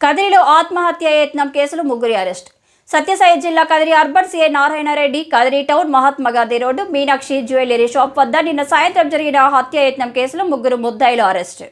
కదిరిలో ఆత్మహత్య యత్నం కేసులు ముగ్గురి అరెస్ట్. సత్యసాయి జిల్లా Kadiri urban CI Narayanareddy Kadiri town Mahatma Gandhi road Meenakshi jewellery shop వద్ద నిన్న సాయంత్రం జరిగిన హత్యాయత్నం కేసులో ముగ్గురు ముద్దాయిలు అరెస్ట్.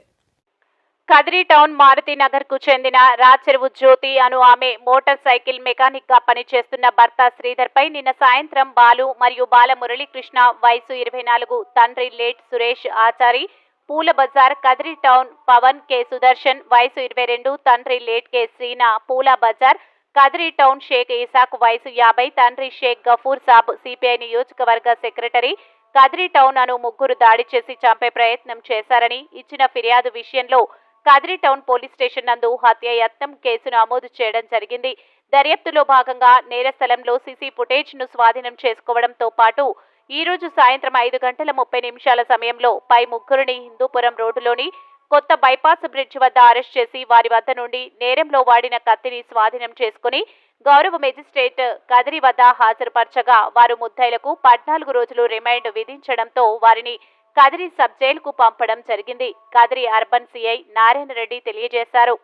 కదిరి టౌన్ మారుతి నగర్కు చెందిన రాచెరువు జ్యోతి అను ఆమె మోటార్ సైకిల్ మెకానిక్గా పనిచేస్తున్న భర్త శ్రీధర్ పై నిన్న సాయంత్రం బాలు మరియు బాల మురళీకృష్ణ వయసు ఇరవై నాలుగు తండ్రి late Suresh Achari Poola Bazar Kadiri town Pavan K. Sudarshan వయసు ఇరవై రెండు తండ్రి late K. శ్రీనా Poola Bazar Kadiri town Shaik Isaq వయసు యాభై తండ్రి షేక్ గఫూర్ సాబ్ సిపిఐ నియోజకవర్గ సెక్రటరీ. కదిరి టౌన్ అను ముగ్గురు దాడి చేసి చంపే ప్రయత్నం చేశారని ఇచ్చిన ఫిర్యాదు విషయంలో కదిరి టౌన్ పోలీస్ స్టేషన్ నందు హత్య యత్నం కేసు నమోదు చేయడం జరిగింది. దర్యాప్తులో భాగంగా నేర స్థలంలో సీసీ ఫుటేజ్ను స్వాధీనం చేసుకోవడంతో పాటు ఈ రోజు సాయంత్రం ఐదు గంటల ముప్పై నిమిషాల సమయంలో పై ముగ్గురిని హిందూపురం రోడ్డులోని కొత్త బైపాస్ బ్రిడ్జ్ వద్ద అరెస్ట్ చేసి వారి వద్ద నుండి నేరంలో వాడిన కత్తిని స్వాధీనం చేసుకుని గౌరవ మెజిస్ట్రేట్ కదిరి వద్ద హాజరుపరచగా వారు ముద్దైలకు పద్నాలుగు రోజులు రిమాండ్ విధించడంతో వారిని కదిరి సబ్ జైలుకు పంపడం జరిగింది. కదిరి అర్బన్ సిఐ నారాయణ రెడ్డి తెలియజేశారు.